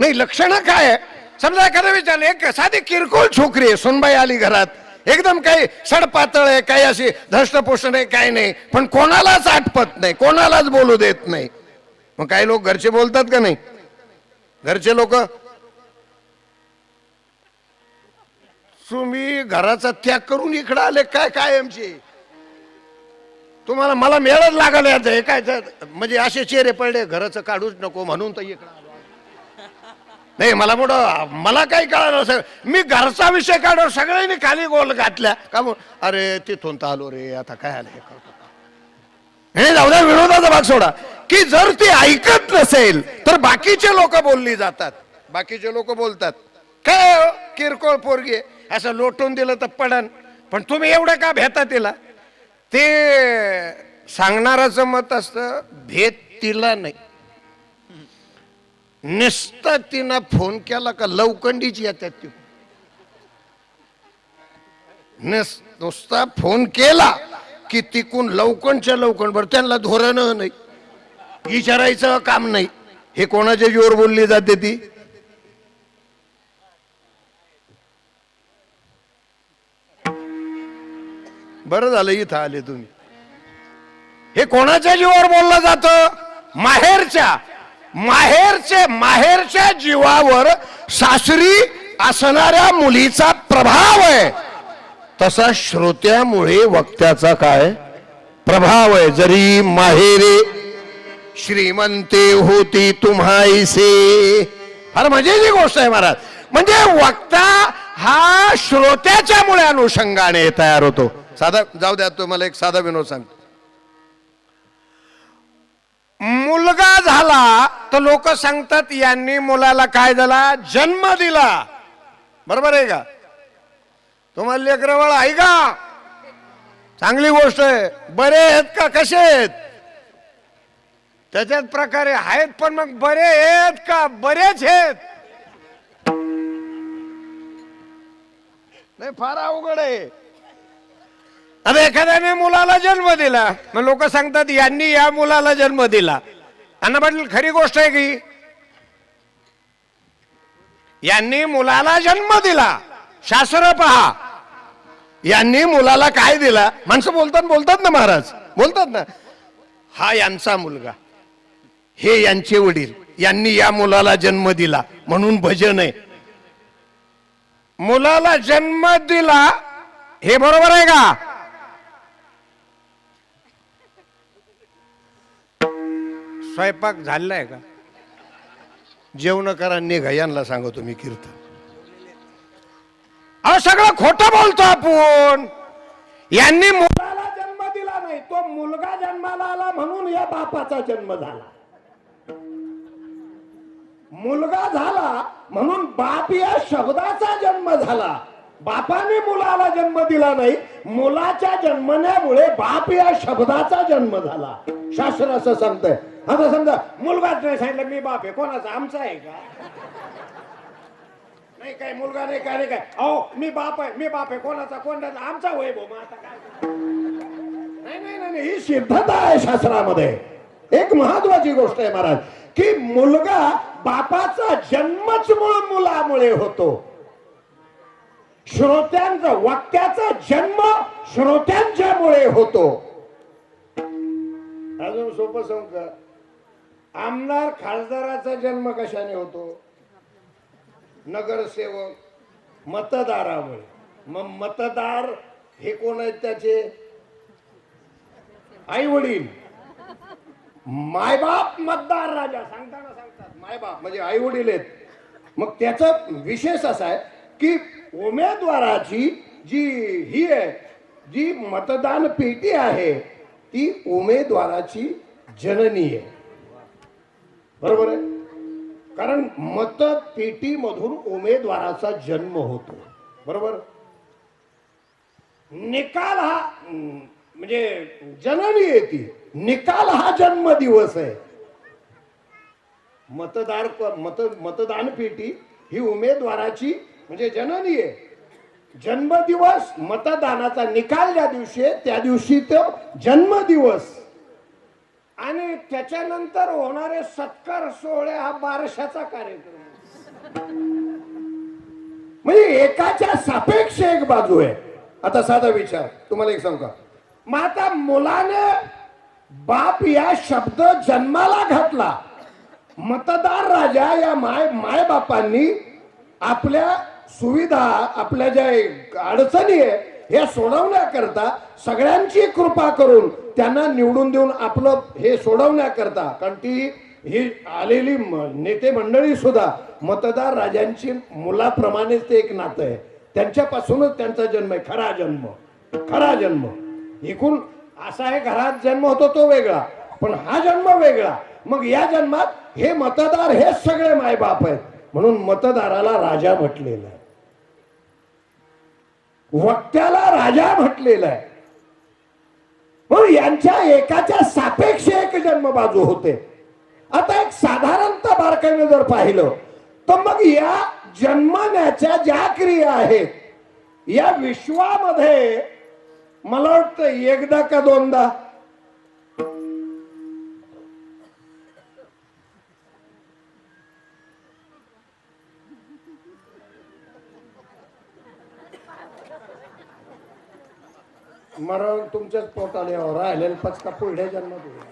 नाही लक्षणं काय आहे? समजा एखादा विचारलं एक साधी किरकोळ छोकरी आहे सोनबाई आली घरात. एकदम काही सडपातळ आहे काही अशी धष्टपोषण आहे काही नाही. पण कोणालाच आटपत नाही कोणालाच बोलू देत नाही. मग काही लोक घरचे बोलतात का नाही? घरचे लोक? तुम्ही घराचा त्याग करून इकडं आले काय काय आमची तुम्हाला मला मेळच लागल याचं काय म्हणजे असे चेहरे पडले घराचं काढूच नको म्हणून तर इकडं नाही मला मोठं मला काही कळलं सर मी घरचा विषय काढून सगळ्यांनी खाली गोल घातल्या. का मग अरे तिथून तर आलो रे आता काय आलं हे करतो हे जाऊ द्या विनोदाचा भाग सोडा. की जर ती ऐकत नसेल तर बाकीचे लोक बोलली जातात. बाकीचे लोक बोलतात. काय हो, किरकोळ पोरगी असं लोटून दिलं तर पडन. पण तुम्ही एवढं का भेता तिला? ते सांगणाराचं मत असतं भेद तिला नाही. नुसतं तिनं फोन केला का लवकंडीच येतात ती नस नुसता फोन केला की तिकून लवकणच्या लवकण बरं त्यांना धोरण नाही. विचारायचं काम नाही. हे कोणाच्या जीवर बोलली जाते ती? बरं झालं इथं आले तुम्ही. हे कोणाच्या जीवावर बोललं जातं? माहेरच्या. माहेरचे माहेरच्या जीवावर सासरी असणाऱ्या मुलीचा प्रभाव आहे. तसा श्रोत्यामुळे वक्त्याचा काय? प्रभाव आहे. जरी माहेरे श्रीमंते होती तुम्हाईसे फार मजेची गोष्ट आहे महाराज. म्हणजे वक्ता हा श्रोत्याच्यामुळे अनुषंगाने तयार होतो. साधा जाऊ द्या तुम्हाला एक साधा विनोद सांगतो. मुलगा झाला तर लोक सांगतात यांनी मुलाला काय झाला जन्म दिला. बरोबर आहे का? तुम्हाला लेकरवळ आहे का? चांगली गोष्ट आहे. बरे आहेत का? कसे आहेत? त्याच्यात प्रकारे आहेत पण मग बरे आहेत का? बरेच आहेत. नाही फार अवघड आहे. आता एखाद्याने मुलाला जन्म दिला. मग लोक सांगतात यांनी या मुलाला जन्म दिला. अण्णा पाटील खरी गोष्ट आहे की यांनी मुलाला जन्म दिला. शास्त्र पहा. यांनी मुलाला काय दिला? माणसं बोलतात बोलतात ना महाराज. बोलतात ना. हा यांचा मुलगा. हे यांचे वडील. यांनी या मुलाला जन्म दिला. म्हणून भजन आहे. मुलाला जन्म दिला. हे बरोबर आहे का? स्वयंपाक झालेला आहे का? जेवण करा निघा. यांना सांगतो मी कीर्तन. अहो सगळं खोटं बोलतो आपण. यांनी मुलाला जन्म दिला नाही तो मुलगा जन्माला आला म्हणून या बापाचा जन्म झाला. मुलगा झाला म्हणून बाप या शब्दाचा जन्म झाला. बापाने मुलाला जन्म दिला नाही मुलाच्या जन्मण्यामुळे बाप या शब्दाचा जन्म झाला. शास्त्र असं सांगतंय. आता समजा मुलगाच नाही सांगितलं मी बाप आहे. कोणाचा? आमचा आहे का? नाही काय मुलगा नाही काय नाही काय. अहो मी बाप आहे मी बाप आहे. कोणाचा? कोणाचा आमचा होय भाऊ मग आता काय? नाही नाही नाही नाही, ही सिद्धता आहे शास्त्रामध्ये. एक महत्वाची गोष्ट आहे महाराज की मुलगा बापाचा जन्मच मूळ मुलामुळे होतो. श्रोत्यांचा वाक्याचा जन्म श्रोत्यांच्यामुळे होतो. अजून सोपं सांगू का? आमदार खासदाराचा जन्म कशाने होतो? नगरसेवक मतदारामुळे. मग मतदार हे कोण आहेत त्याचे? आई वडील मायबाप मतदार राजा. सांगताना सांगतात मायबाप म्हणजे आई वडील आहेत. मग त्याचा विशेष असा आहे की उमेदवाराची जी ही आहे जी मतदान पेटी आहे ती उमेदवाराची जननी आहे. बरोबर आहे? कारण मतपेटीमधून उमेदवाराचा जन्म होतो. बरोबर? निकाल हा म्हणजे जननी आहे ती. निकाल हा जन्म दिवस आहे. मतदार मत मतदान पेटी ही उमेदवाराची म्हणजे जननी आहे जन्मदिवस मतदानाचा निकाल ज्या दिवशी आहे त्या दिवशी तो जन्मदिवस. आणि त्याच्यानंतर होणारे सत्कार सोहळे हा बारशाचा कार्यक्रम म्हणजे एकाच्या सापेक्ष एक बाजू आहे. आता साधा विचार तुम्हाला एक सांगू का? मग आता मुलाने बाप या शब्द जन्माला घातला. मतदार राजा या माय माय बापांनी आपल्या सुविधा आपल्या ज्या अडचणी आहे हे सोडवण्याकरता सगळ्यांची कृपा करून त्यांना निवडून देऊन आपलं हे सोडवण्याकरता कारण ती ही आलेली नेते मंडळी सुद्धा मतदार राजांची मुलाप्रमाणेच ते एक नातं आहे. त्यांच्यापासूनच त्यांचा जन्म आहे खरा जन्म खरा जन्म. एकूण असा हे घरात जन्म होतो तो वेगळा पण हा जन्म वेगळा. मग या जन्मात हे मतदार हेच सगळे मायबाप आहेत. म्हणून मतदाराला राजा म्हटलेलं आहे. वक्त्याला राजा म्हटलेला आहे. म्हणून यांच्या एकाच्या सापेक्ष एक जन्म बाजू होते. आता एक साधारणतः बारकाईने जर पाहिलं तर मग या जन्मण्याच्या ज्या क्रिया आहेत या विश्वामध्ये मला वाटतं एकदा का दोनदा मरण तुमच्याच पोटाने राहिलेलं पचका पुढल्या जन्मात होईल.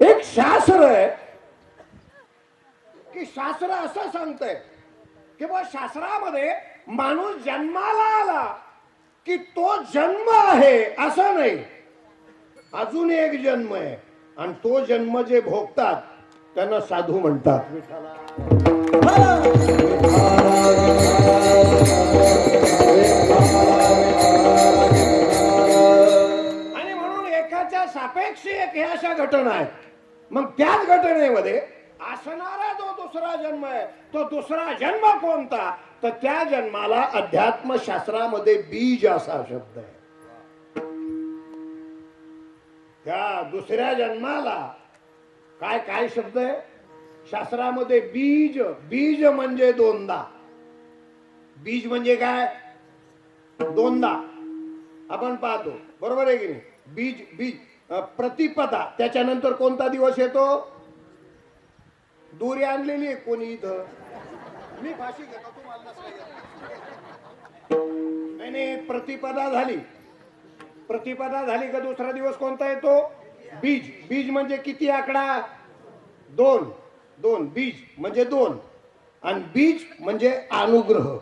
एक शास्त्र आहे की शास्त्र असं सांगतंय की बा शास्त्रामध्ये माणूस जन्माला आला की तो जन्म आहे असं नाही. अजून एक जन्म आहे आणि तो जन्म जे भोगतात त्यांना साधू म्हणतात. अनेक एक ह्या अशा घटना आहेत. मग त्याच घटनेमध्ये असणारा जो दुसरा जन्म आहे तो दुसरा जन्म कोणता? तर त्या जन्माला अध्यात्म शास्त्रामध्ये बीज असा शब्द आहे. त्या दुसऱ्या जन्माला काय काय शब्द आहे? शास्त्रामध्ये बीज बीज म्हणजे दोनदा. बीज म्हणजे काय? दोनदा. आपण पाहतो. बरोबर आहे की नाही? बीज बीज. प्रतिपदा. त्याच्यानंतर कोणता दिवस येतो? दोरी आणलेली आहे कोणी इथं? मी फाशी घेतो तुम्हाला नाही नाही प्रतिपदा झाली. प्रतिपदा झाली का दुसरा दिवस कोणता येतो? बीज. बीज म्हणजे किती आकडा? दोन. दोन. बीज म्हणजे दोन. आणि बीज म्हणजे अनुग्रह.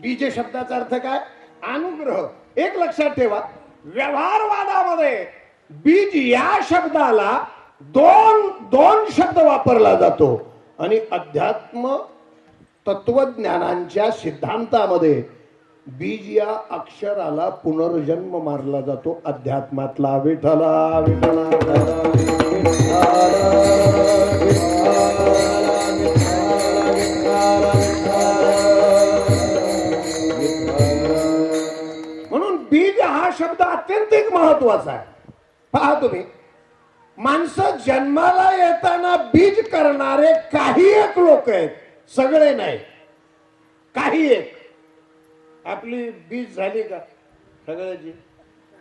बीज शब्दाचा अर्थ काय? अनुग्रह. एक लक्षात ठेवा. व्यवहारवादामध्ये बीज या शब्दाला दोन दोन शब्द वापरला जातो. आणि अध्यात्म तत्वज्ञानांच्या सिद्धांतामध्ये बीज या अक्षराला पुनर्जन्म मारला जातो. अध्यात्मातला विठला विठला महत्वाचं आहे. पहा तुम्ही माणसं जन्माला येताना बीज करणारे काही एक लोक आहेत सगळे नाही. काही एक. आपली बीज झाली का? सगळ्याची.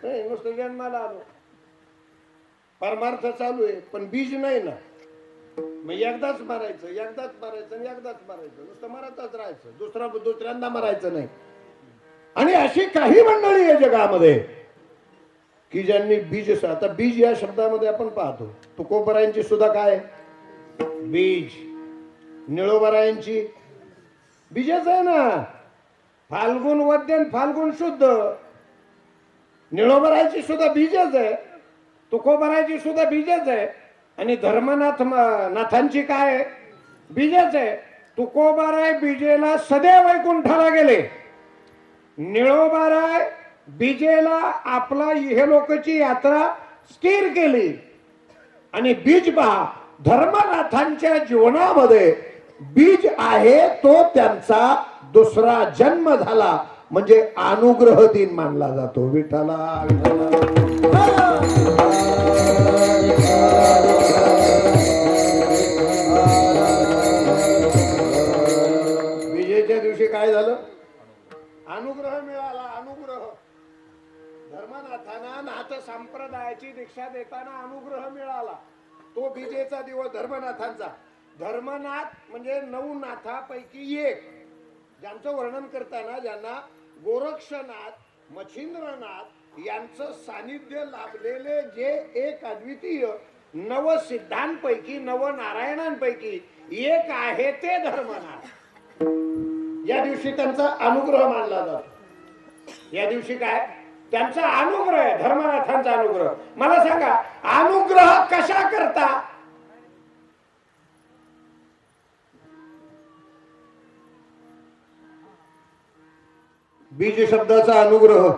नाही नुसतं जन्माला आलो. परमार्थ चालू आहे पण बीज नाही ना. मग एकदाच मारायचं एकदाच मारायचं आणि एकदाच मारायचं. नुसतं मरतच राहायचं. दुसरा दुसऱ्यांदा मारायचं नाही. आणि अशी काही मंडळी आहे जगामध्ये. की ज्यांनी बीज आता बीज या शब्दामध्ये आपण पाहतो. तुकोबरायांची सुद्धा काय? बीज. निळोबरायांची. बीजच आहे ना. फाल्गुन वद्यन फाल्गुन शुद्ध. निळोबरायची सुद्धा बीजच आहे. तुकोबरायची सुद्धा बीजच आहे. आणि धर्मनाथ नाथांची काय? बीजच आहे. तुकोबाराय बीजेला सदैव वैकुंठाला गेले. निळोबाराय बीजेला आपला इहलोकची यात्रा स्थिर केली. आणि बीज पहा धर्मनाथांच्या जीवनामध्ये बीज आहे तो त्यांचा दुसरा जन्म झाला. म्हणजे अनुग्रह दिन मानला जातो. विठ्ठला विठ्ठला. धर्मनाथांना नाथ संप्रदायाची दीक्षा देताना अनुग्रह मिळाला. तो विजेचा दिवस धर्मनाथांचा. धर्मनाथ म्हणजे नऊ नाथापैकी एक. ज्यांचं वर्णन करताना ज्यांना गोरक्षनाथ मच्छिंद्रनाथ यांचं सानिध्य लाभलेले जे एक अद्वितीय नव सिद्धांपैकी नव नारायणांपैकी एक आहे ते धर्मनाथ. या दिवशी त्यांचा अनुग्रह मानला जातो. या दिवशी काय? त्यांचा अनुग्रह आहे धर्मनाथांचा अनुग्रह. मला सांगा अनुग्रह कशा करता? बीज शब्दाचा अनुग्रह.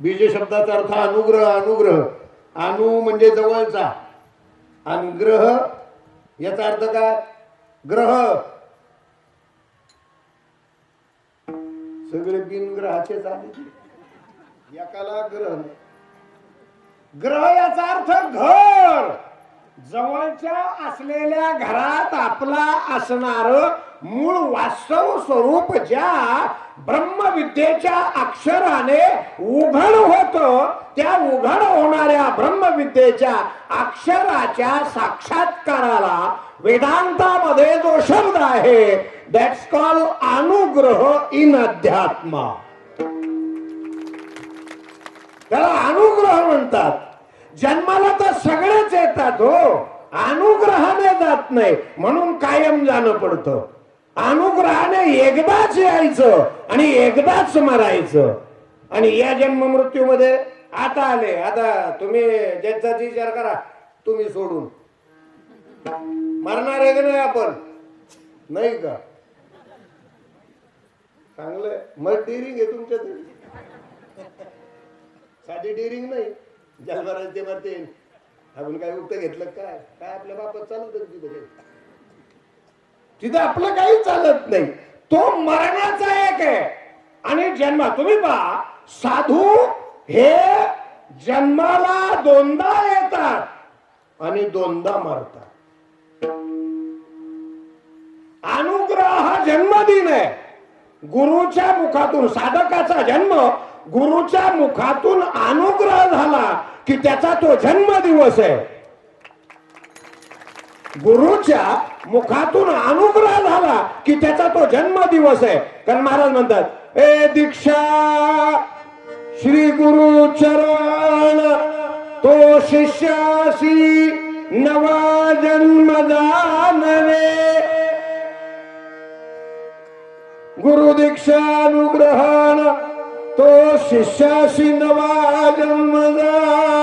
बीज शब्दाचा अर्थ अनुग्रह अनुग्रह. अनु म्हणजे जवळचा. आणि ग्रह याचा अर्थ काय? ग्रह. सगळे बिनग्रहाचेच झाले एकाला ग्रह ग्रह याचा अर्थ घर. जवळच्या असलेल्या घरात आपला असणार मूळ वास्तव स्वरूप ज्या ब्रह्मविद्येच्या अक्षराने उघड होत त्या उघड होणाऱ्या ब्रह्मविद्येच्या अक्षराच्या साक्षात्काराला वेदांतामध्ये जो शब्द आहे दॅट्स कॉल अनुग्रह इन अध्यात्मा. त्याला अनुग्रह म्हणतात. जन्माला तर सगळेच येतात हो. अनुग्रहाने जात नाही. म्हणून कायम जाणं पडतं. अनुग्रहाने एकदाच यायचं आणि एकदाच मरायचं. आणि या जन्म मृत्यूमध्ये आता आले. आता तुम्ही ज्यांचा विचार करा तुम्ही सोडून. मरणार आहे का नाही आपण? नाही का? चांगलंय मग डिरिंग आहे तुमच्या तरी साधी डिरिंग नाही. जलभराज ते मारते आपण काय उक्त घेतलं काय? काय आपल्या बापात चालत तिथे तिथे आपलं काही चालत नाही. तो मरणाचा एक आहे. आणि जन्म तुम्ही पहा साधू हे जन्माला दोनदा येतात आणि दोनदा मरतात. अनुग्रह हा जन्मदिन आहे. गुरुच्या मुखातून साधकाचा जन्म गुरुच्या मुखातून अनुग्रह झाला की त्याचा तो जन्म दिवस आहे. गुरुच्या मुखातून अनुग्रह झाला की त्याचा तो जन्म दिवस आहे. कारण महाराज म्हणतात ए दीक्षा श्री गुरु चरण तो शिष्याशी नवा जन्म रे गुरु दीक्षानुग्रहण तो शिष्याशी नवा जन्मदान नवा